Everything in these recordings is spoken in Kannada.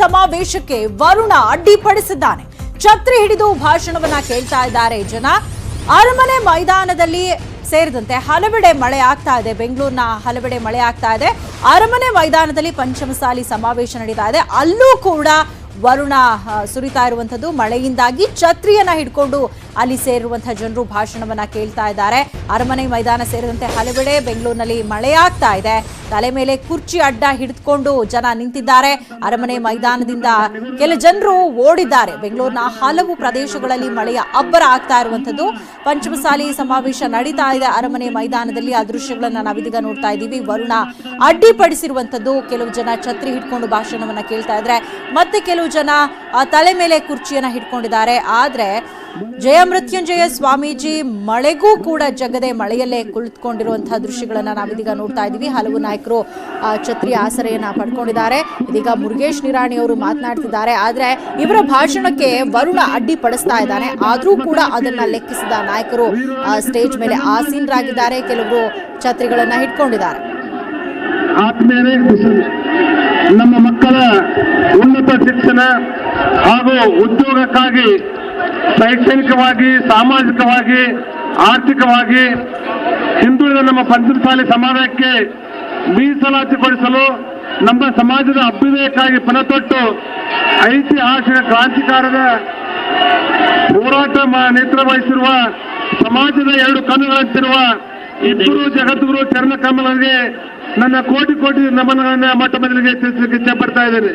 ಸಮಾವೇಶಕ್ಕೆ ವರುಣ ಅಡ್ಡಿಪಡಿಸಿದ್ದಾನೆ. ಛತ್ರಿ ಹಿಡಿದು ಭಾಷಣವನ್ನ ಕೇಳ್ತಾ ಇದ್ದಾರೆ ಜನ. ಅರಮನೆ ಮೈದಾನದಲ್ಲಿ ಸೇರಿದಂತೆ ಹಲವೆಡೆ ಮಳೆ ಆಗ್ತಾ ಇದೆ. ಬೆಂಗಳೂರಿನ ಹಲವೆಡೆ ಮಳೆ ಆಗ್ತಾ ಇದೆ. ಅರಮನೆ ಮೈದಾನದಲ್ಲಿ ಪಂಚಮಸಾಲಿ ಸಮಾವೇಶ ನಡೀತಾ ಇದೆ. ಅಲ್ಲೂ ಕೂಡ ವರುಣ ಸುರಿತಾ ಇರುವಂತದ್ದು ಮಳೆಯಿಂದಾಗಿ ಛತ್ರಿಯನ್ನ ಹಿಡ್ಕೊಂಡು ಅಲ್ಲಿ ಸೇರಿರುವಂತಹ ಜನರು ಭಾಷಣವನ್ನ ಕೇಳ್ತಾ ಇದ್ದಾರೆ. ಅರಮನೆ ಮೈದಾನ ಸೇರಿದಂತೆ ಹಲವೆಡೆ ಬೆಂಗಳೂರಿನಲ್ಲಿ ಮಳೆಯಾಗ್ತಾ ಇದೆ. ತಲೆ ಮೇಲೆ ಕುರ್ಚಿ ಅಡ್ಡ ಹಿಡಿದುಕೊಂಡು ಜನ ನಿಂತಿದ್ದಾರೆ. ಅರಮನೆ ಮೈದಾನದಿಂದ ಕೆಲ ಜನರು ಓಡಿದ್ದಾರೆ. ಬೆಂಗಳೂರಿನ ಹಲವು ಪ್ರದೇಶಗಳಲ್ಲಿ ಮಳೆಯ ಅಬ್ಬರ ಆಗ್ತಾ ಇರುವಂತದ್ದು ಪಂಚಮಸಾಲಿ ಸಮಾವೇಶ ನಡೀತಾ ಇದೆ. ಅರಮನೆ ಮೈದಾನದಲ್ಲಿ ಆ ದೃಶ್ಯಗಳನ್ನ ನಾವಿದೀಗ ನೋಡ್ತಾ ಇದ್ದೀವಿ. ವರುಣ ಅಡ್ಡಿಪಡಿಸಿರುವಂತದ್ದು ಕೆಲವು ಜನ ಛತ್ರಿ ಹಿಡ್ಕೊಂಡು ಭಾಷಣವನ್ನ ಕೇಳ್ತಾ ಇದ್ರೆ ಮತ್ತೆ ಕೆಲವು ಜನ ತಲೆ ಮೇಲೆ ಕುರ್ಚಿಯನ್ನ ಹಿಡ್ಕೊಂಡಿದ್ದಾರೆ. ಆದ್ರೆ ಜಯ ಮೃತ್ಯುಂಜಯ ಸ್ವಾಮೀಜಿ, ಮಳೆಗೂ ಕೂಡ ಜಗದೆ ಮಳೆಯಲ್ಲೇ ಕುಳಿತುಕೊಂಡಿರುವಂತಹ ದೃಶ್ಯಗಳನ್ನ ನಾವಿದೀಗ ನೋಡ್ತಾ ಇದ್ದೀವಿ. ಹಲವು ನಾಯಕರು ಛತ್ರಿ ಆಸರೆಯನ್ನ ಪಡ್ಕೊಂಡಿದ್ದಾರೆ. ಇದೀಗ ಮುರುಗೇಶ್ ನಿರಾಣಿ ಅವರು ಮಾತನಾಡ್ತಿದ್ದಾರೆ. ಆದ್ರೆ ಇವರ ಭಾಷಣಕ್ಕೆ ವರುಣ ಅಡ್ಡಿಪಡಿಸ್ತಾ ಇದ್ದಾನೆ. ಆದ್ರೂ ಕೂಡ ಅದನ್ನ ಲೆಕ್ಕಿಸಿದ ನಾಯಕರು ಸ್ಟೇಜ್ ಮೇಲೆ ಆಸೀನರಾಗಿದ್ದಾರೆ. ಕೆಲವರು ಛತ್ರಿಗಳನ್ನ ಹಿಡ್ಕೊಂಡಿದ್ದಾರೆ. ನಮ್ಮ ಮಕ್ಕಳ ಉನ್ನತ ಶಿಕ್ಷಣ ಹಾಗೂ ಉದ್ಯೋಗಕ್ಕಾಗಿ ಶೈಕ್ಷಣಿಕವಾಗಿ, ಸಾಮಾಜಿಕವಾಗಿ, ಆರ್ಥಿಕವಾಗಿ ಹಿಂದುಳಿದ ನಮ್ಮ ಪಂಚಮಸಾಲಿ ಸಮಾಜಕ್ಕೆ ಮೀಸಲಾತಿಗೊಳಿಸಲು ನಮ್ಮ ಸಮಾಜದ ಅಭ್ಯುದಯಕ್ಕಾಗಿ ಪಣತೊಟ್ಟು ಐತಿಹಾಸಿಕ ಕ್ರಾಂತಿಕಾರದ ಹೋರಾಟ ನೇತೃತ್ವ ವಹಿಸಿರುವ ಸಮಾಜದ ಎರಡು ಕಣ್ಣುಗಳಂತಿರುವ ಇಬ್ಬರು ಜಗದ್ಗುರು ಚರಣ ಕಮಲರಿಗೆ ನನ್ನ ಕೋಟಿ ಕೋಟಿ ನಮನಗಳನ್ನ ಮೊಟ್ಟ ಮೊದಲಿಗೆ ತಿಳಿಸಲಿಕ್ಕೆ ಇಚ್ಛೆ ಪಡ್ತಾ ಇದ್ದೇನೆ.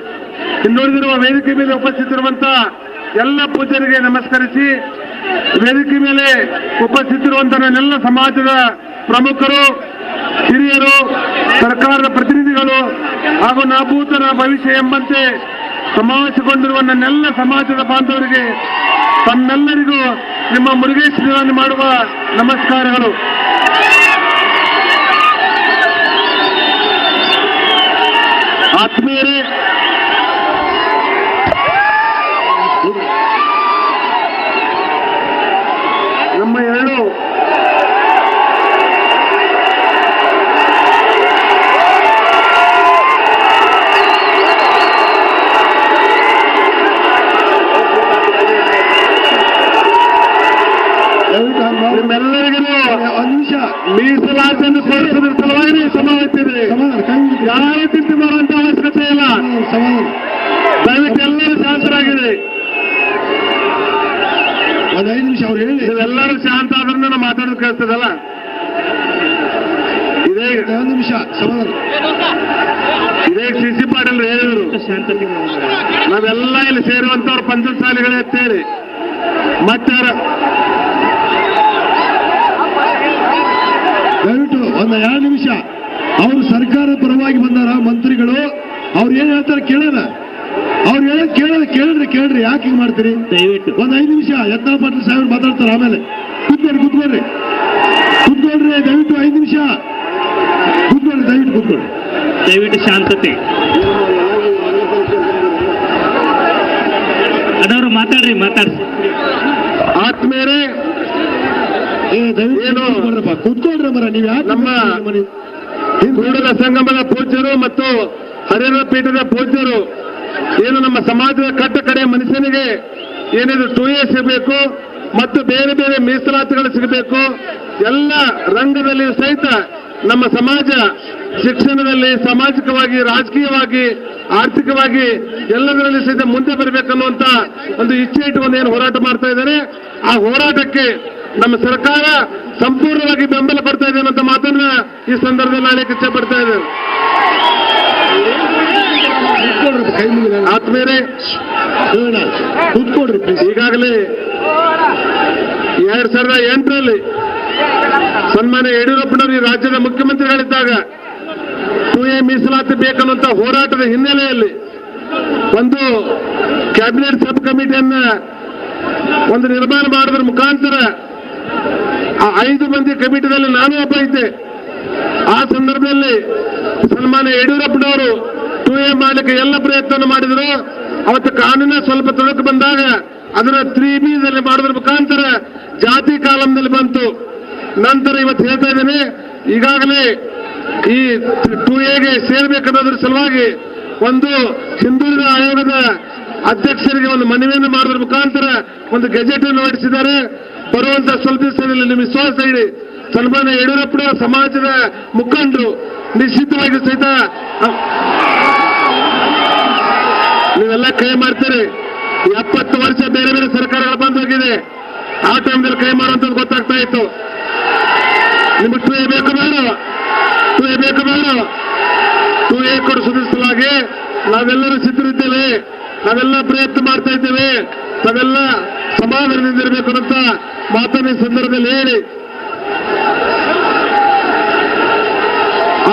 ಇನ್ನುಳಿದಿರುವ ವೇದಿಕೆ ಮೇಲೆ ಉಪಸ್ಥಿತಿರುವಂತ ಎಲ್ಲ ಪೂಜರಿಗೆ ನಮಸ್ಕರಿಸಿ, ವೇದಿಕೆ ಮೇಲೆ ಉಪಸ್ಥಿತಿರುವಂತಹ ಸಮಾಜದ ಪ್ರಮುಖರು, ಹಿರಿಯರು, ಸರ್ಕಾರದ ಪ್ರತಿನಿಧಿಗಳು ಹಾಗೂ ನಾಭೂತನ ಭವಿಷ್ಯ ಎಂಬಂತೆ ಸಮಾವೇಶಗೊಂಡಿರುವ ನನ್ನೆಲ್ಲ ಸಮಾಜದ ಬಾಂಧವರಿಗೆ, ತಮ್ಮೆಲ್ಲರಿಗೂ ನಿಮ್ಮ ಮುರುಗೇಶ್ ಮಾಡುವ ನಮಸ್ಕಾರಗಳು. ಆತ್ಮೀಯರೇ ಮೀಸಲಾತಿಯನ್ನು ತೋರಿಸೋದ್ರ ಸಲುವಾಗಿ ನೀವು ಸಮಾವೇಶಿದೆ ಯಾರು ಚಿಂತೆ ಮಾಡುವಂತ ಅವಶ್ಯಕತೆ ಇಲ್ಲ. ದಯವಿಟ್ಟು ಎಲ್ಲರೂ ಶಾಂತರಾಗಿದೆ ಒಂದೈದು ನಿಮಿಷ ಅವ್ರು ಹೇಳಿ. ನೀವೆಲ್ಲರೂ ಶಾಂತ ಆದ್ರೂ ನಾನು ಮಾತಾಡೋದು ಕೇಳ್ತದಲ್ಲ? ಇದೇ ಒಂದು ನಿಮಿಷ ಸಮಾಧಾನ ಇದೇ ಸಿ ಸಿ ಪಾಟೀಲ್ ಹೇಳಿದ್ರು. ನಾವೆಲ್ಲ ಇಲ್ಲಿ ಸೇರುವಂತವ್ರು ಪಂಚಸಾಲಿಗಳೇ ಅಂತೇಳಿ. ಮತ್ತೆ ದಯವಿಟ್ಟು ಒಂದು ಎರಡು ನಿಮಿಷ. ಅವರು ಸರ್ಕಾರ ಪರವಾಗಿ ಬಂದಾರ ಮಂತ್ರಿಗಳು. ಅವ್ರು ಏನ್ ಹೇಳ್ತಾರೆ ಕೇಳ್ಯಾರ ಅವ್ರು ಹೇಳ ಕೇಳಲ್ಲ ಕೇಳಿದ್ರಿ ಕೇಳ್ರಿ. ಯಾಕೆ ಹಿಂಗ್ ಮಾಡ್ತೀರಿ? ದಯವಿಟ್ಟು. ಒಂದ್ ಐದು ನಿಮಿಷ. ಯತ್ನಾಳ್ ಪಾಟೀಲ್ ಸಾಹೇಬ್ ಮಾತಾಡ್ತಾರೆ ಆಮೇಲೆ. ಕೂತ್ಕೊಳ್ರಿ ಕೂತ್ಕೊಳ್ರಿ. ಕೂತ್ಕೊಳ್ರಿ ದಯವಿಟ್ಟು ಐದು ನಿಮಿಷ. ಕೂತ್ಕೊಳ್ರಿ ದಯವಿಟ್ಟು ಕೂತ್ಕೊಳ್ರಿ. ದಯವಿಟ್ಟು ಶಾಂತತೆ. ಅದವ್ರು ಮಾತಾಡ್ರಿ ಮಾತಾಡ್ರಿ. ಆತ್ಮೀಯರೇ ಮರ ನೀವ್ ನಮ್ಮ- ಕೂಡಲ ಸಂಗಮದ ಪೂಜ್ಯರು ಮತ್ತು ಹರಿಹರ ಪೀಠದ ಪೂಜ್ಯರು ಏನು ನಮ್ಮ ಸಮಾಜದ ಕಟ್ಟ ಕಡೆ ಮನುಷ್ಯನಿಗೆ ಏನಿದು ಟೂ ಎ ಸಿಗಬೇಕು ಮತ್ತು ಬೇರೆ ಬೇರೆ ಮೀಸಲಾತಿಗಳು ಸಿಗಬೇಕು ಎಲ್ಲ ರಂಗದಲ್ಲಿ ಸಹಿತ ನಮ್ಮ ಸಮಾಜ ಶಿಕ್ಷಣದಲ್ಲಿ ಸಾಮಾಜಿಕವಾಗಿ ರಾಜಕೀಯವಾಗಿ ಆರ್ಥಿಕವಾಗಿ ಎಲ್ಲದರಲ್ಲಿ ಸಹಿತ ಮುಂದೆ ಬರಬೇಕನ್ನುವಂತ ಒಂದು ಇಚ್ಛೆ ಇಟ್ಟುಕೊಂಡು ಏನು ಹೋರಾಟ ಮಾಡ್ತಾ ಇದ್ದಾರೆ. ಆ ಹೋರಾಟಕ್ಕೆ ನಮ್ಮ ಸರ್ಕಾರ ಸಂಪೂರ್ಣವಾಗಿ ಬೆಂಬಲ ಕೊಡ್ತಾ ಇದೆ ಅನ್ನೋ ಮಾತನ್ನ ಈ ಸಂದರ್ಭದಲ್ಲಿ ನಾಳೆ ಇಚ್ಛೆ ಪಡ್ತಾ ಇದ್ದೇನೆ ಆತ್ಮೇರೆ. ಈಗಾಗಲೇ ಎರಡ್ ಸಾವಿರದ ಎಂಟರಲ್ಲಿ ಸನ್ಮಾನ್ಯ ಯಡಿಯೂರಪ್ಪನವರು ಈ ರಾಜ್ಯದ ಮುಖ್ಯಮಂತ್ರಿಗಳಿದ್ದಾಗ ಟು ಎ ಮೀಸಲಾತಿ ಬೇಕನ್ನುವಂತ ಹೋರಾಟದ ಹಿನ್ನೆಲೆಯಲ್ಲಿ ಒಂದು ಕ್ಯಾಬಿನೆಟ್ ಸಬ್ ಕಮಿಟಿಯನ್ನ ಒಂದು ನಿರ್ಮಾಣ ಮಾಡೋದ್ರ ಮುಖಾಂತರ ಐದು ಮಂದಿ ಕಮಿಟಿದಲ್ಲಿ ನಾನು ಒಬ್ಬ ಇದ್ದೆ. ಆ ಸಂದರ್ಭದಲ್ಲಿ ಸನ್ಮಾನ್ಯ ಯಡಿಯೂರಪ್ಪನವರು ಟು ಎ ಮಾಡಲಿಕ್ಕೆ ಎಲ್ಲ ಪ್ರಯತ್ನ ಮಾಡಿದ್ರು. ಅವತ್ತು ಕಾನೂನ ಸ್ವಲ್ಪ ತೊಡಕು ಬಂದಾಗ ಅದನ್ನ ತ್ರೀ ಬಿ ದಲ್ಲಿ ಮಾಡೋದ್ರ ಮುಖಾಂತರ ಜಾತಿ ಕಾಲಂನಲ್ಲಿ ಬಂತು. ನಂತರ ಇವತ್ತು ಹೇಳ್ತಾ ಇದ್ದೇನೆ, ಈಗಾಗಲೇ ಈ ಟು ಎಗೆ ಸೇರ್ಬೇಕನ್ನೋದ್ರ ಸಲುವಾಗಿ ಒಂದು ಹಿಂದುಳಿದ ಆಯೋಗದ ಅಧ್ಯಕ್ಷರಿಗೆ ಒಂದು ಮನವಿಯನ್ನು ಮಾಡೋದ್ರ ಮುಖಾಂತರ ಒಂದು ಗೆಜೆಟ್ ಅನ್ನು ಹೊರಡಿಸಿದ್ದಾರೆ. ಬರುವಂತ ಸ್ವಲ್ಪ ದಿವಸದಲ್ಲಿ ನಿಮ್ಮ ವಿಶ್ವಾಸ ಇಡಿ ಸನ್ಮಾನ ಯಡಿಯೂರಪ್ಪ ಸಮಾಜದ ಮುಖಂಡರು ನಿಶ್ಚಿತವಾಗಿ ಸಹಿತ ನೀವೆಲ್ಲ ಕೈ ಮಾಡ್ತೀರಿ. ಎಪ್ಪತ್ತು ವರ್ಷ ಬೇರೆ ಬೇರೆ ಸರ್ಕಾರಗಳು ಬಂದು ಹೋಗಿದೆ. ಆ ಟೈಮ್ದಲ್ಲಿ ಕೈ ಮಾಡುವಂಥದ್ದು ಗೊತ್ತಾಗ್ತಾ ಇತ್ತು. ನಿಮ್ಗೆ ಟೂ ಎ ಬೇಕು ಬೇಡ. ಟೂ ಎ ಬೇಕು ಬೇಡ. ಟೂ ಎ ಕೊಡಿಸೋದ್ರ ಸಲುವಾಗಿ ನಾವೆಲ್ಲರೂ ಸಿದ್ಧರಿದ್ದೇವೆ. ನಾವೆಲ್ಲ ಪ್ರಯತ್ನ ಮಾಡ್ತಾ ಇದ್ದೇವೆ. ನಾವೆಲ್ಲ ಸಮಾಧಾನದಿಂದ ಇರಬೇಕು ಅಂತ ಮಾತನ್ನ ಸಂದರ್ಭದಲ್ಲಿ ಹೇಳಿ.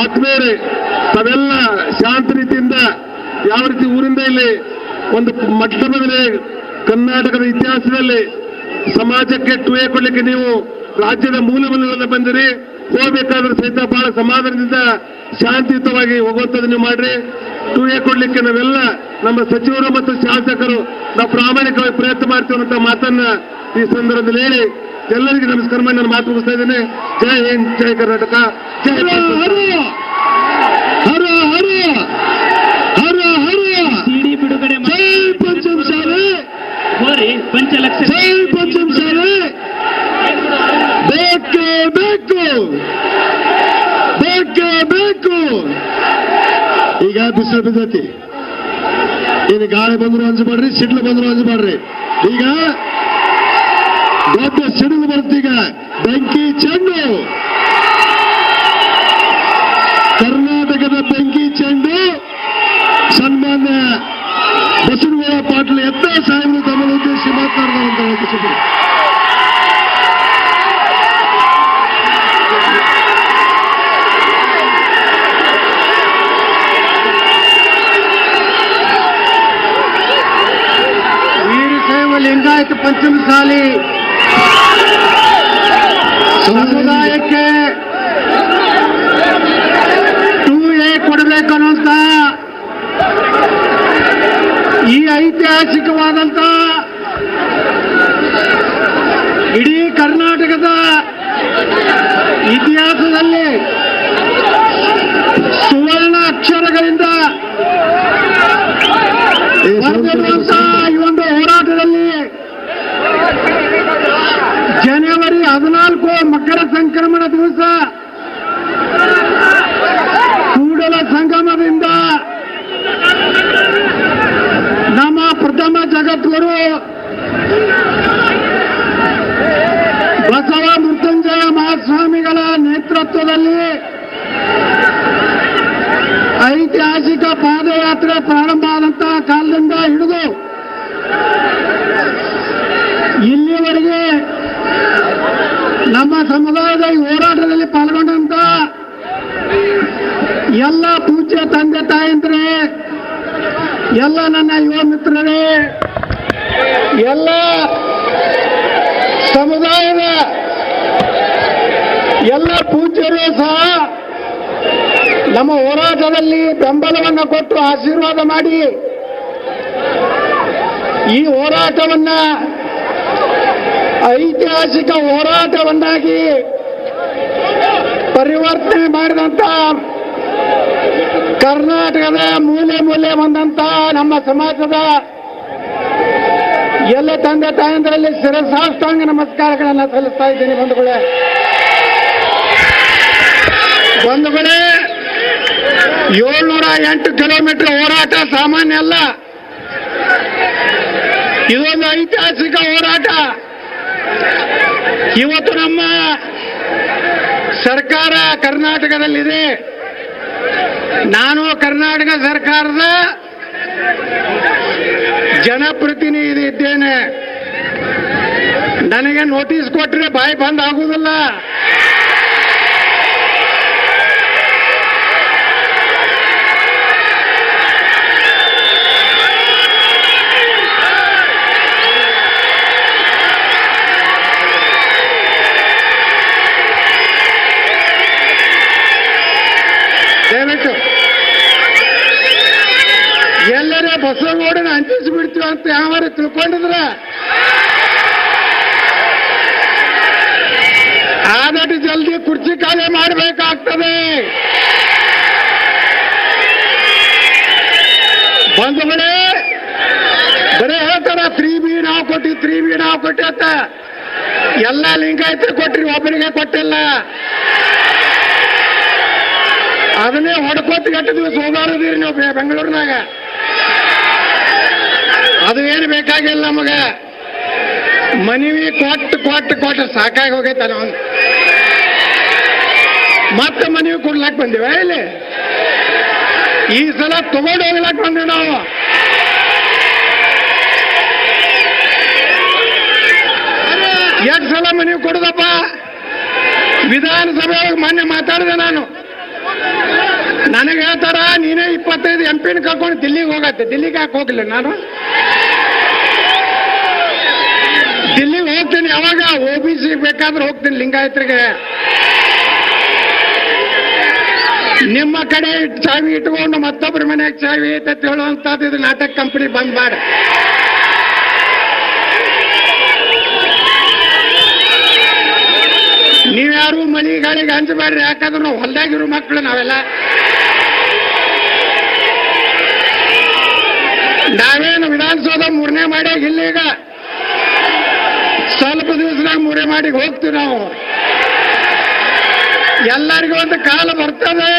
ಆತ್ಮೇರೆ ತಾವೆಲ್ಲ ಶಾಂತ ರೀತಿಯಿಂದ ಯಾವ ರೀತಿ ಊರಿಂದ ಇಲ್ಲಿ ಒಂದು ಮಟ್ಟದಲ್ಲಿ ಕರ್ನಾಟಕದ ಇತಿಹಾಸದಲ್ಲಿ ಸಮಾಜಕ್ಕೆ ಟುವೆ ಕೊಡ್ಲಿಕ್ಕೆ ನೀವು ರಾಜ್ಯದ ಮೂಲ ಮೂಲಗಳನ್ನು ಬಂದಿರಿ, ಹೋಗ್ಬೇಕಾದ್ರೆ ಸಹಿತ ಬಹಳ ಸಮಾಧಾನದಿಂದ ಶಾಂತಿಯುತವಾಗಿ ಹೋಗುವಂಥದ್ದು ನೀವು ಮಾಡ್ರಿ. ಟುವೆ ಕೊಡ್ಲಿಕ್ಕೆ ನಾವೆಲ್ಲ ನಮ್ಮ ಸಚಿವರು ಮತ್ತು ಶಾಸಕರು ನಾವು ಪ್ರಾಮಾಣಿಕವಾಗಿ ಪ್ರಯತ್ನ ಮಾಡ್ತೀವಿ ಅಂತ ಮಾತನ್ನ ಈ ಸಂದರ್ಭದಲ್ಲಿ ಹೇಳಿ ಎಲ್ಲರಿಗೂ ನಮಸ್ಕಾರ ಮಾಡಿ ನಾನು ಮಾತು ಮುಗಿಸ್ತಾ ಇದ್ದೇನೆ. ಜೈ ಹಿಂದ್ ಜೈ ಕರ್ನಾಟಕ ಜೈ. ಹರ ಹರ! ಹರ ಹರ! ಸಿಡಿ ಬಿಡುಗಡೆ ಜೈ ಶಾಲೆ ಬೇಕೇ ಬೇಕು ಬೇಕೇ ಬೇಕು ಬಿಸಿಲು ಬಿದ್ದೈತಿ ಇನ್ನು ಗಾಳಿ ಬಂದ್ರು ಅಂಜಬೇಡ್ರಿ, ಸಿಡ್ಲು ಬಂದ್ರು ಅಂಜಬೇಡ್ರಿ. ಈಗ ದೊಡ್ಡ ಸಿಡಿಲು ಬರುತ್ತೀಗ ಬೆಂಕಿ ಚೆಂಡು ಕರ್ನಾಟಕದ ಬೆಂಕಿ ಚೆಂಡು ಸನ್ಮಾನ್ಯ ಬಸವನಗೌಡ ಪಾಟೀಲ್ ಎತ್ತ ಸಾಹೇಬರು ತಮ್ಮನ್ನು ಉದ್ದೇಶಿಸಿ ಮಾತನಾಡಿದಂತ ಉದ್ದೇಶಿಸಿದರು ವೀರಶೈವ ಲಿಂಗಾಯತ ಪಂಚಮಸಾಲಿ ಸಮುದಾಯಕ್ಕೆ ಟೂ ಎ ಕೊಡಬೇಕನ್ನುವಂತ ಈ ಐತಿಹಾಸಿಕವಾದಂತ ಇಡೀ ಕರ್ನಾಟಕದ ಇತಿಹಾಸದಲ್ಲಿ ಸುವರ್ಣ ಅಕ್ಷರಗಳಿಂದ ಬಂದಿರುವಂತ ಈ ಒಂದು ಹೋರಾಟದಲ್ಲಿ ಜನವರಿ ಹದಿನಾಲ್ಕು ಮಕರ ಸಂಕ್ರಮಣ ದಿವಸ ಕೂಡಲ ಸಂಗಮದಿಂದ ನಮ್ಮ ಪ್ರಥಮ ಜಗದ್ಗುರು ಬಸವ ಮೃತ್ಯುಂಜಯ ಮಹಾಸ್ವಾಮಿಗಳ ನೇತೃತ್ವದಲ್ಲಿ ಐತಿಹಾಸಿಕ ಪಾದಯಾತ್ರೆ ಪ್ರಾರಂಭ ಆದಂತಹ ಕಾಲದಿಂದ ಹಿಡಿದು ಇಲ್ಲಿವರೆಗೆ ನಮ್ಮ ಸಮುದಾಯದ ಈ ಹೋರಾಟದಲ್ಲಿ ಪಾಲ್ಗೊಂಡಂತ ಎಲ್ಲ ಪೂಜ್ಯ ತಂದೆ ತಾಯಂದ್ರೆ, ಎಲ್ಲ ನನ್ನ ಯುವ ಮಿತ್ರರೇ, ಎಲ್ಲ ಸಮುದಾಯದ ಎಲ್ಲ ಪೂಜ್ಯರು ಸಹ ನಮ್ಮ ಹೋರಾಟದಲ್ಲಿ ಬೆಂಬಲವನ್ನು ಕೊಟ್ಟು ಆಶೀರ್ವಾದ ಮಾಡಿ ಈ ಹೋರಾಟವನ್ನ ಐತಿಹಾಸಿಕ ಹೋರಾಟವನ್ನಾಗಿ ಪರಿವರ್ತನೆ ಮಾಡಿದಂತ ಕರ್ನಾಟಕದ ಮೂಲೆ ಮೂಲೆ ಬಂದಂತ ನಮ್ಮ ಸಮಾಜದ ಎಲ್ಲ ತಂದೆ ತಾಯಂದರಲ್ಲಿ ಶಿರಸಾಷ್ಟಾಂಗ ನಮಸ್ಕಾರಗಳನ್ನು ಸಲ್ಲಿಸ್ತಾ ಇದ್ದೀನಿ ಬಂಧುಗಳೇ. ಬಂಧುಗಳೇ, ಏಳ್ನೂರ ಎಂಟು ಕಿಲೋಮೀಟರ್ ಹೋರಾಟ ಸಾಮಾನ್ಯ ಅಲ್ಲ. ಇದೊಂದು ಐತಿಹಾಸಿಕ ಹೋರಾಟ. ಇವತ್ತು ನಮ್ಮ ಸರ್ಕಾರ ಕರ್ನಾಟಕದಲ್ಲಿದೆ. ನಾನು ಕರ್ನಾಟಕ ಸರ್ಕಾರದ ಜನಪ್ರತಿನಿಧಿ ಇದ್ದೇನೆ. ನನಗೆ ನೋಟಿಸ್ ಕೊಟ್ಟರೆ ಬಾಯಿ ಬಂದ್ ಆಗುವುದಿಲ್ಲ. ಬಸವಗೌಡನ ಅಂಟಿಸಿ ಬಿಡ್ತೀವಿ ಅಂತ ಯಾವಾರ ತಿಳ್ಕೊಂಡಿದ್ರ? ಆದಷ್ಟು ಜಲ್ದಿ ಕುರ್ಚಿ ಖಾಲಿ ಮಾಡಬೇಕಾಗ್ತದೆ. ಬಂಧುಗಳೇ, ಬರೇ ಹೇಳ್ತಾರ ತ್ರೀ ಬಿ ನಾವು ಕೊಟ್ಟಿ ತ್ರೀ ಬಿ ನಾವು ಕೊಟ್ಟಿ ಅಂತ. ಎಲ್ಲ ಲಿಂಗಾಯತರು ಕೊಟ್ಟಿರಿ ಒಬ್ಬರಿಗೆ ಕೊಟ್ಟಿಲ್ಲ. ಅದನ್ನೇ ಹೊಡ್ಕೋತ ಕಟ್ಟಿದ್ವಿ ದಿವಸ ನೀವು ಬೆಂಗಳೂರಿನಾಗ. ಅದು ಏನು ಬೇಕಾಗಿಲ್ಲ ನಮಗ. ಮನವಿ ಕೊಟ್ಟು ಕೊಟ್ಟು ಕೊಟ್ಟು ಸಾಕಾಗಿ ಹೋಗೈತ ನಾವು ಮತ್ತೆ ಮನವಿ ಕೊಡ್ಲಾಕ್ ಬಂದಿವ ಇಲ್ಲಿ? ಈ ಸಲ ತಗೊಂಡು ಹೋಗ್ಲಾಕ್ ಬಂದಿವಿ ನಾವು. ಎಷ್ಟು ಸಲ ಮನವಿ ಕೊಡುದಪ್ಪ? ವಿಧಾನಸಭೆ ಮೊನ್ನೆ ಮಾತಾಡಿದೆ ನಾನು. ನನಗೆ ಹೇಳ್ತಾರ ನೀನೇ ಇಪ್ಪತ್ತೈದು ಎಂ ಪಿನ ಕರ್ಕೊಂಡು ದಿಲ್ಲಿಗೆ ಹೋಗತ್ತೆ. ದಿಲ್ಲಿಗೆ ಯಾಕೆ ಹೋಗ್ಲಿಲ್ಲ ನಾನು? ದಿಲ್ಲಿಗೆ ಹೋಗ್ತೀನಿ. ಯಾವಾಗ? ಒ ಬಿ ಸಿ ಬೇಕಾದ್ರೆ ಹೋಗ್ತೀನಿ ಲಿಂಗಾಯತ್ರಿಗೆ. ನಿಮ್ಮ ಕಡೆ ಚಾವಿ ಇಟ್ಕೊಂಡು ಮತ್ತೊಬ್ಬರ ಮನೆಗೆ ಚಾವಿ ಐತೆ ಹೇಳುವಂಥದ್ದು ಇದು ನಾಟಕ ಕಂಪನಿ ಬಂದ್ ಮಾಡಿ ನೀವ್ಯಾರು ಮಳಿ ಗಾಳಿಗೆ ಹಂಚಬೇಡ್ರಿ ಯಾಕಂದ್ರೆ ನಾವು ಹೊಲ್ದಾಗಿರೋ ಮಕ್ಕಳು ನಾವೆಲ್ಲ. ನಾವೇನು ವಿಧಾನಸೌಧ ಮೂರನೇ ಮಾಡ್ಯಾಗ ಇಲ್ಲ ಈಗ. ಸ್ವಲ್ಪ ದಿವಸದಾಗ ಮೂರೇ ಮಾಡಿ ಹೋಗ್ತೀವಿ ನಾವು. ಎಲ್ಲರಿಗೂ ಒಂದು ಕಾಲ ಬರ್ತದೆ.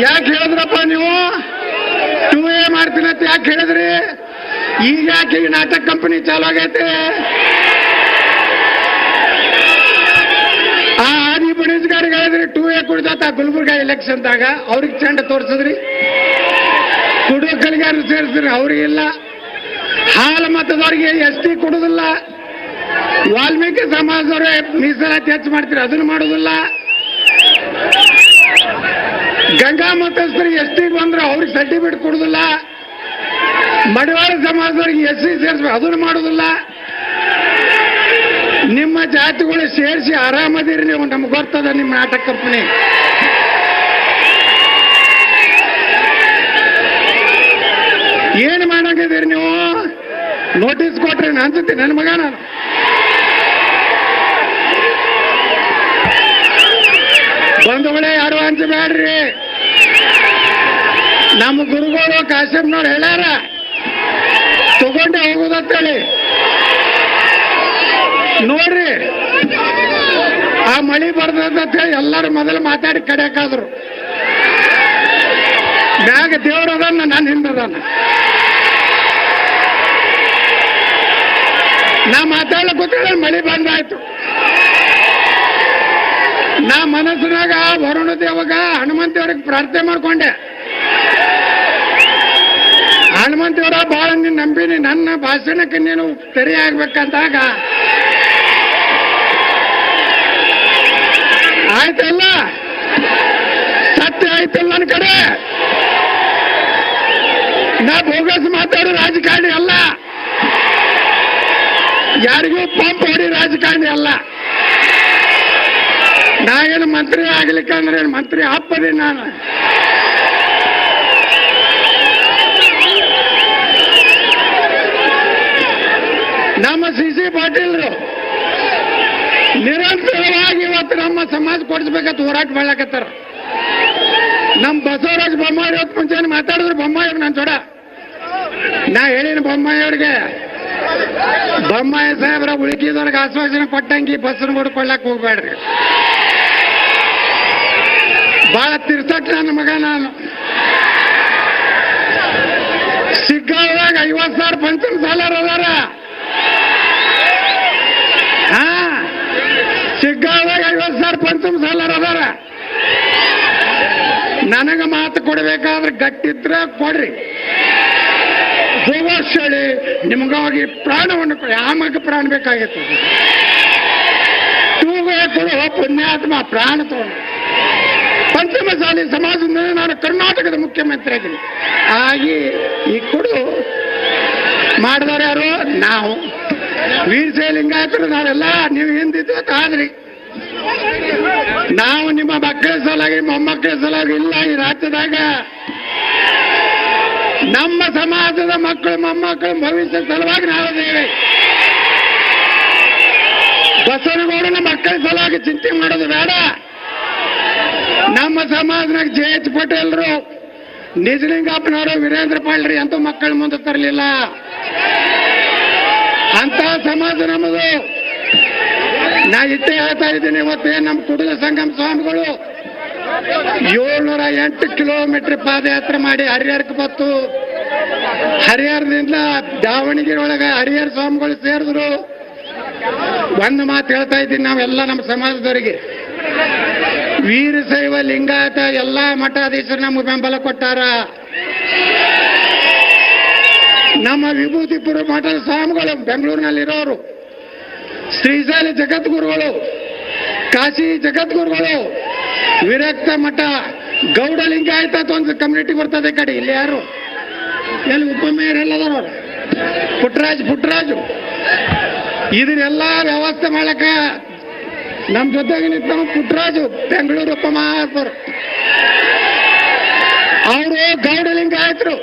ಯಾಕೆ ಹೇಳಿದ್ರಪ್ಪ ನೀವು? ಟೂ ಎ ಅಂತ ಯಾಕೆ ಹೇಳಿದ್ರಿ? ಈಗ ಯಾಕೆ ಈ ನಾಟಕ ಕಂಪನಿ ಚಾಲು ಆಗೈತೆ? ಆ ಆದಿ ಬಣಿಸ್ಗಾರಿಗೆ ಹೇಳಿದ್ರಿ ಟೂ ಎ ಕುಡಿದ ಗುಲ್ಬರ್ಗ ಎಲೆಕ್ಷನ್ದಾಗ ಅವ್ರಿಗೆ ಚಂಡ ತೋರ್ಸಿದ್ರಿ. ಕುಡುಕಲಿಗೆ ಕಲಿಗಾರರು ಸೇರಿಸ್ರಿ ಅವರಿಗಿಲ್ಲ ಹಾಲು ಮತದವರಿಗೆ ಎಸ್ ಟಿ ಕೊಡುದಿಲ್ಲ. ವಾಲ್ಮೀಕಿ ಸಮಾಜದವ್ರೆ ಮೀಸಲಾತಿ ಹೆಚ್ಚು ಮಾಡ್ತೀರಿ, ಅದನ್ನು ಮಾಡುದಿಲ್ಲ. ಗಂಗಾ ಮತಸ್ಥರಿಗೆ ಎಸ್ ಟಿ ಬಂದ್ರೆ ಅವ್ರಿಗೆ ಸರ್ಟಿಫಿಕೇಟ್ ಕೊಡುದಿಲ್ಲ. ಮಡಿವಾಳ ಸಮಾಜದವ್ರಿಗೆ ಎಸ್ ಸಿ ಸೇರಿಸ್ಬೇಕು, ಅದನ್ನು ಮಾಡುದಿಲ್ಲ. ನಿಮ್ಮ ಜಾತಿಗಳು ಸೇರಿಸಿ ಆರಾಮದಿರಿ ನೀವು, ನಮ್ಗೆ ಗೊತ್ತದ ನಿಮ್ಮ ನಾಟಕ ಕಂಪನಿ ಏನು ಮಾಡಂಗಿದ್ದೀರಿ ನೀವು ನೋಟಿಸ್ ಕೊಟ್ರೆ ಅನ್ಸುತ್ತೆ ನನ್ನ ಮಗ ನಾನು. ಬಂಧುಗಳೇ ಯಾರು ಹಂಚಬೇಡ್ರಿ ನಮ್ಮ ಗುರುಗಳು ಕಾಶ್ಯಪ್ನವ್ರು ಹೇಳ್ಯಾರ, ತಗೊಂಡೆ ಹೋಗುದಂತೇಳಿ ನೋಡ್ರಿ, ಆ ಮಳಿ ಹೇಳಿ ಎಲ್ಲರೂ ಮೊದಲು ಮಾತಾಡಿ ಕಡೆಯಕ್ಕಾದ್ರು ಮ್ಯಾಗ ದೇವ್ರದನ್ನ ನಾನು ಹಿಂದದನ್ನ ನಾ ಮಾತಾಡ್ಲಿಕ್ಕೆ ಗೊತ್ತಿಲ್ಲ, ಮಳೆ ಬಂದಾಯ್ತು. ನಾ ಮನಸ್ಸಿನಾಗ ವರುಣ ದೇವಾಗ ಹನುಮಂತ ದೇವ್ರಿಗೆ ಪ್ರಾರ್ಥನೆ ಮಾಡ್ಕೊಂಡೆ. ಹನುಮಂತ ದೇವರ ನೀನು ನಂಬಿನಿ, ನನ್ನ ಭಾಷಣಕ್ಕೆ ನೀನು ತೆರೆ ಆಗ್ಬೇಕಂತಾಗ ಆಯ್ತಲ್ಲ? ಸತ್ಯ ಆಯ್ತಲ್ಲ ನನ್ನ ಕಡೆ? ನಾ ಬೋಗಸ್ ಮಾತಾಡೋ ರಾಜಕಾರಣಿ ಅಲ್ಲ. ಯಾರಿಗೂ ಪಂಪ್ ಹೊಡಿ ರಾಜಕಾರಣಿ ಅಲ್ಲ. ನಾ ಏನು ಮಂತ್ರಿ ಆಗ್ಲಿಕ್ಕೆ ಅಂದ್ರೆ ಮಂತ್ರಿ ಅಪ್ಪದಿ ನಾನು? ನಮ್ಮ ಸಿ ಸಿ ಪಾಟೀಲ್ರು ನಿರಂತರವಾಗಿ ಇವತ್ತು ನಮ್ಮ ಸಮಾಜ ಕೊಡಿಸ್ಬೇಕಂತ ಹೋರಾಟ ಮಾಡ್ಲಕತ್ತಾರ. ನಮ್ಮ ಬಸವರಾಜ ಬೊಮ್ಮಾಯಿ ಇವತ್ತು ಮುಂಚೆ ಮಾತಾಡಿದ್ರು, ಬೊಮ್ಮಾಯಿ ಅವ್ರು ನನ್ನ ನಾ ಹೇಳಿನ ಬೊಮ್ಮಾಯಿ ಅವ್ರಿಗೆ ಬೊಮ್ಮಾಯಿ ಸಾಹೇಬ್ರ ಉಳಿಕಿದವ್ರಿಗೆ ಆಶ್ವಾಸನೆ ಕೊಟ್ಟಂಗೆ ಬಸ್ಸನ್ನು ಹೊಡ್ಕೊಳ್ಳಕ್ ಹೋಗ್ಬೇಡ್ರಿ. ಬಹಳ ತಿರ್ಸಕ್ ನನ್ನ ಮಗ ನಾನು. ಸಿಗ್ಗಾವಾಗ ಐವತ್ ಸಾವಿರ ಪಂಚಮ ಸಾಲರ್ ಅದಾರ. ಹಾ? ಸಿಗ್ಗಾವಾಗ ಐವತ್ ಸಾವಿರ ಪಂಚಮ ಸಾಲರ್ ಅದಾರ. ನನಗೆ ಮಾತು ಕೊಡಬೇಕಾದ್ರೆ ಗಟ್ಟಿದ್ರೆ ಕೊಡ್ರಿ. ಹೋಗೋಷ್ಟಳಿ ನಿಮಗಾಗಿ ಪ್ರಾಣವನ್ನು ಆಮಗ ಪ್ರಾಣ ಬೇಕಾಗಿತ್ತು? ತೂಗೇ ಕೊಡು ಪುಣ್ಯಾತ್ಮ, ಪ್ರಾಣ ತಗೊಂಡು ಪಂಚಮಸಾಲಿ ಸಮಾಜದಿಂದ ನಾನು ಕರ್ನಾಟಕದ ಮುಖ್ಯಮಂತ್ರಿ ಆಗಿದ್ದೀನಿ ಆಗಿ ಈ ಕೊಡು. ಮಾಡಿದವರು ಯಾರು? ನಾವು. ವೀರಶೈವ ಲಿಂಗಾಯತರು ನಾವೆಲ್ಲ ನೀವು ಹಿಂದಿದ್ದು ಆದ್ರಿ ನಾವು ನಿಮ್ಮ ಮಕ್ಕಳ ಸಲಾಗಿ ಮೊಮ್ಮಕ್ಕಳ ಸಲಾಗಿ ಇಲ್ಲ ಈ ರಾಜ್ಯದಾಗ. ನಮ್ಮ ಸಮಾಜದ ಮಕ್ಕಳು, ಮೊಮ್ಮಕ್ಕಳು ಭವಿಷ್ಯ ಸಲುವಾಗಿ ನಾವಿದ್ದೇವೆ ಬಸವನಗೌಡನ ಮಕ್ಕಳ ಸಲುವಾಗಿ ಚಿಂತೆ ಮಾಡೋದು ಬೇಡ. ನಮ್ಮ ಸಮಾಜನಾಗ ಜೆ ಎಚ್ ಪಟೇಲ್ರು, ನಿಜಲಿಂಗಪ್ಪನವರು, ವೀರೇಂದ್ರ ಪಾಳ್ರಿ ಅಂತ ಮಕ್ಕಳ ಮುಂದೆ ತರಲಿಲ್ಲ. ಅಂತ ಸಮಾಜ ನಮ್ಮದು. ನಾ ಇಷ್ಟೇ ಹೇಳ್ತಾ ಇದ್ದೀನಿ ಇವತ್ತೇ ನಮ್ಮ ಕುಟುಂಬ ಸಂಗಮ ಸ್ವಾಮಿಗಳು ಏಳ್ನೂರ ಎಂಟು ಕಿಲೋಮೀಟರ್ ಪಾದಯಾತ್ರೆ ಮಾಡಿ ಹರಿಹರಕ್ಕೆ ಬತ್ತು ಹರಿಹರದಿಂದ ದಾವಣಗೆರೆ ಒಳಗೆ ಹರಿಹರ ಸ್ವಾಮಿಗಳು ಸೇರಿದ್ರು. ಒಂದು ಮಾತು ಹೇಳ್ತಾ ಇದ್ದೀನಿ ನಾವೆಲ್ಲ ನಮ್ಮ ಸಮಾಜದವರಿಗೆ. ವೀರಶೈವ ಲಿಂಗಾಯತ ಎಲ್ಲ ಮಠಾಧೀಶರು ನಮಗೆ ಬೆಂಬಲ ಕೊಟ್ಟಾರ. ನಮ್ಮ ವಿಭೂತಿಪುರ ಮಠದ ಸ್ವಾಮಿಗಳು ಬೆಂಗಳೂರಿನಲ್ಲಿರೋರು ಶ್ರೀಶೈಲ ಜಗದ್ಗುರುಗಳು, ಕಾಶಿ ಜಗದ್ಗುರುಗಳು ವಿರಕ್ತ ಮಠ. ಗೌಡ ಲಿಂಗಾಯತ ಅಂತ ಒಂದು ಕಮ್ಯುನಿಟಿ ಬರ್ತದೆ ಕಡೆ, ಇಲ್ಲಿ ಯಾರು? ಎಲ್ಲಿ ಉಪಮೇಯರ್ ಎಲ್ಲದಾರ ಅವ್ರು? ಪುಟ್ಟರಾಜ್ ಪುಟ್ಟರಾಜು ಇದನ್ನೆಲ್ಲ ವ್ಯವಸ್ಥೆ ಮಾಡಕ ನಮ್ಮ ಜೊತೆಗೆ ನಿಂತ ಪುಟ್ಟರಾಜು ಬೆಂಗಳೂರು ಉಪಮಹಾಪುರ ಅವರು ಗೌಡ ಲಿಂಗಾಯತರು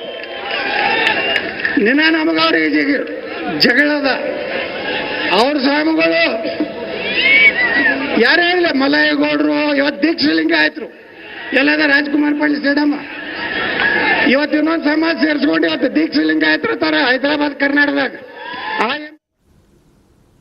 ನಿನ್ನ ನಮಗ ಅವ್ರಿಗೆ ಜಗ- ಜಗಳದ ಅವ್ರ ಸ್ವಾಮಿಗಳು ಯಾರೇ ಇಲ್ಲ ಮಲಯಗೌಡರು, ಇವತ್ತು ದೀಕ್ಷಿ ಲಿಂಗ ಆಯ್ತು ಎಲ್ಲದ ರಾಜ್ಕುಮಾರ್ ಪಳ್ಳಿ ಸೇಡಮ್ಮ ಇವತ್ತು ಇನ್ನೊಂದು ಸಮಾಜ ಸೇರಿಸ್ಕೊಂಡು ಇವತ್ತು ದೀಕ್ಷಿ ಲಿಂಗ ಆಯ್ತು ತರ ಹೈದರಾಬಾದ್, ಕರ್ನಾಟಕದಾಗ.